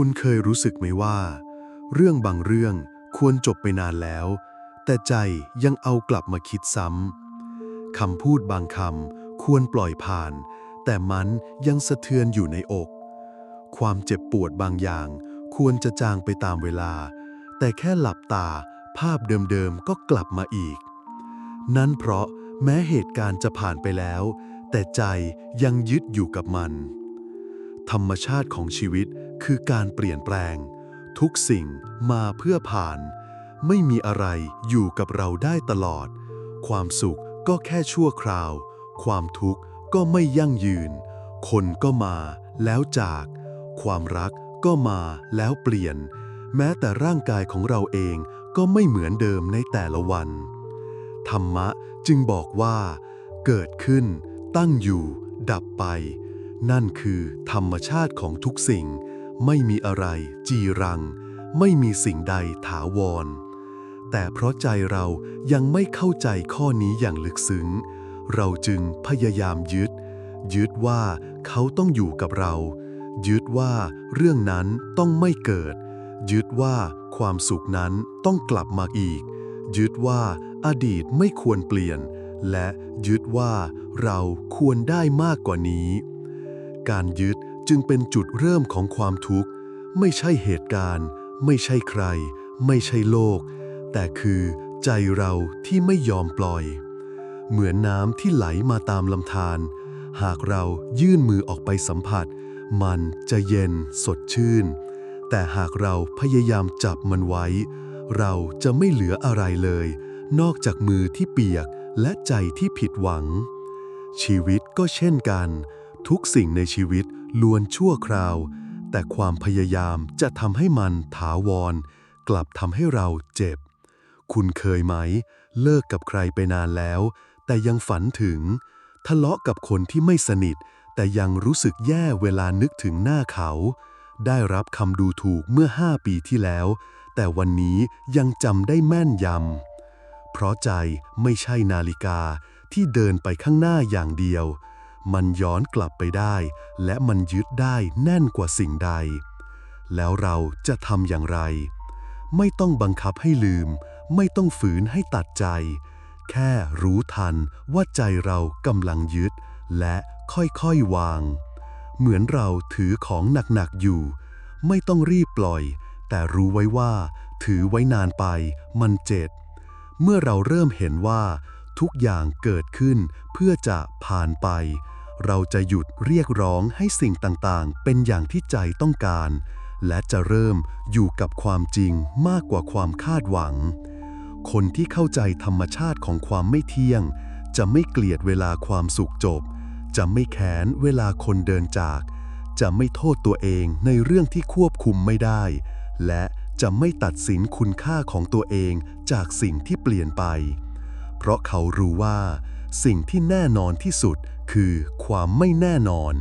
คุณเคยรู้สึกไหมว่า เรื่องบางเรื่องควรจบไปนานแล้ว แต่ใจยังเอากลับมาคิดซ้ำคำพูดบางคำควรปล่อยผ่าน แต่มันยังสะเทือนอยู่ในอก ความเจ็บปวดบางอย่าง ควรจะจางไปตามเวลา แต่แค่หลับตาภาพเดิมๆก็กลับมาอีก นั่นเพราะแม้เหตุการณ์จะผ่านไปแล้ว แต่ใจยังยึดอยู่กับมัน ธรรมชาติของชีวิต คือการเปลี่ยนแปลง ทุกสิ่งมาเพื่อผ่าน ไม่มีอะไรอยู่กับเราได้ตลอด ความสุขก็แค่ชั่วคราว ความทุกข์ก็ไม่ยั่งยืน คนก็มาแล้วจาก ความรักก็มาแล้วเปลี่ยน แม้แต่ร่างกายของเราเองก็ไม่เหมือนเดิมในแต่ละวัน ธรรมะจึงบอกว่า เกิดขึ้น ตั้งอยู่ ดับไป นั่นคือธรรมชาติของทุกสิ่ง ไม่มีอะไร จีรัง ไม่มีสิ่งใดถาวร แต่เพราะใจเรายังไม่เข้าใจข้อนี้อย่างลึกซึ้ง เราจึงพยายามยึด ยึดว่าเขาต้องอยู่กับเรา ยึดว่าเรื่องนั้นต้องไม่เกิด ยึดว่าความสุขนั้นต้องกลับมาอีก ยึดว่าอดีตไม่ควรเปลี่ยน และยึดว่าเราควรได้มากกว่านี้ การยึด จึงเป็นจุดเริ่มของความทุกข์ ไม่ใช่เหตุการณ์ ไม่ใช่ใคร ไม่ใช่โลก แต่คือใจเราที่ไม่ยอมปล่อย เหมือนน้ำที่ไหลมาตามลำธารหากเรายื่นมือออกไปสัมผัส มันจะเย็นสดชื่น แต่หากเราพยายามจับมันไว้ เราจะไม่เหลืออะไรเลย นอกจากมือที่เปียกและใจที่ผิดหวัง ชีวิตก็เช่นกัน ทุกสิ่งในชีวิต ล้วนชั่วคราว แต่ความพยายามจะทำให้มันถาวร กลับทำให้เราเจ็บ คุณเคยไหม เลิกกับใครไปนานแล้ว แต่ยังฝันถึง ทะเลาะกับคนที่ไม่สนิท แต่ยังรู้สึกแย่เวลานึกถึงหน้าเขา ได้รับคำดูถูกเมื่อห้าปีที่แล้ว แต่วันนี้ยังจำได้แม่นยำเพราะใจไม่ใช่นาฬิกาที่เดินไปข้างหน้าอย่างเดียว มันย้อนกลับไปได้ และมันยึดได้แน่นกว่าสิ่งใด แล้วเราจะทำอย่างไร ไม่ต้องบังคับให้ลืม ไม่ต้องฝืนให้ตัดใจ แค่รู้ทันว่าใจเรากำลังยึด และค่อยๆวาง เหมือนเราถือของหนักๆอยู่ ไม่ต้องรีบปล่อย แต่รู้ไว้ว่า ถือไว้นานไป มันเจ็บเมื่อเราเริ่มเห็นว่าทุกอย่างเกิดขึ้นเพื่อจะผ่านไป เราจะหยุดเรียกร้องให้สิ่งต่างๆ เป็นอย่างที่ใจต้องการ และจะเริ่มอยู่กับความจริงมากกว่าความคาดหวัง คนที่เข้าใจธรรมชาติของความไม่เที่ยง จะไม่เกลียดเวลาความสุขจบ จะไม่แค้นเวลาคนเดินจาก จะไม่โทษตัวเองในเรื่องที่ควบคุมไม่ได้ และจะไม่ตัดสินคุณค่าของตัวเองจากสิ่งที่เปลี่ยนไป เพราะเขารู้ว่า สิ่งที่แน่นอนที่สุดคือความไม่แน่นอน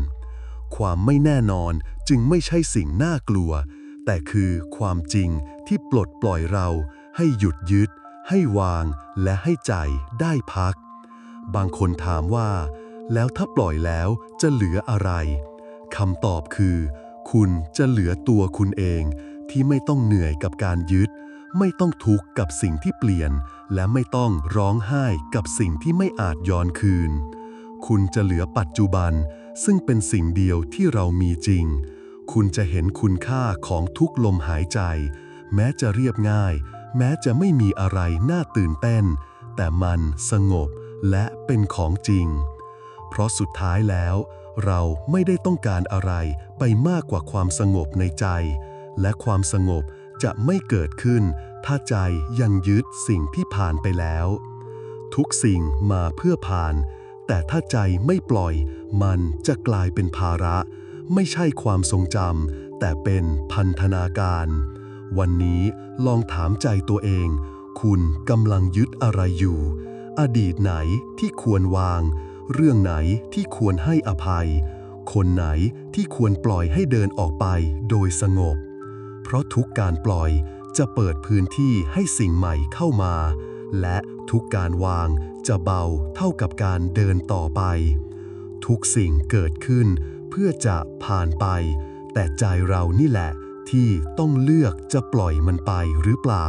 ความไม่แน่นอนจึงไม่ใช่สิ่งน่ากลัว แต่คือความจริงที่ปลดปล่อยเรา ให้หยุดยึด ให้วาง และให้ใจได้พัก บางคนถามว่า แล้วถ้าปล่อยแล้วจะเหลืออะไรคำตอบคือ คุณจะเหลือตัวคุณเองที่ไม่ต้องเหนื่อยกับการยึด ไม่ต้องทุกข์กับสิ่งที่เปลี่ยน และไม่ต้องร้องไห้กับสิ่งที่ไม่อาจย้อนคืน คุณจะเหลือปัจจุบัน ซึ่งเป็นสิ่งเดียวที่เรามีจริง คุณจะเห็นคุณค่าของทุกลมหายใจ แม้จะเรียบง่าย แม้จะไม่มีอะไรน่าตื่นเต้น แต่มันสงบและเป็นของจริง เพราะสุดท้ายแล้ว เราไม่ได้ต้องการอะไรไปมากกว่าความสงบในใจ และความสงบ จะไม่เกิดขึ้น ถ้าใจยังยึดสิ่งที่ผ่านไปแล้ว ทุกสิ่งมาเพื่อผ่าน แต่ถ้าใจไม่ปล่อย มันจะกลายเป็นภาระ ไม่ใช่ความทรงจำแต่เป็นพันธนาการ วันนี้ลองถามใจตัวเอง คุณกำลังยึดอะไรอยู่ อดีตไหนที่ควรวาง เรื่องไหนที่ควรให้อภัย คนไหนที่ควรปล่อยให้เดินออกไปโดยสงบ เพราะทุกการปล่อยจะเปิดพื้นที่ให้สิ่งใหม่เข้ามา และทุกการวางจะเบาเท่ากับการเดินต่อไป ทุกสิ่งเกิดขึ้น เพื่อจะผ่านไป แต่ใจเรานี่แหละที่ต้องเลือกจะปล่อยมันไปหรือเปล่า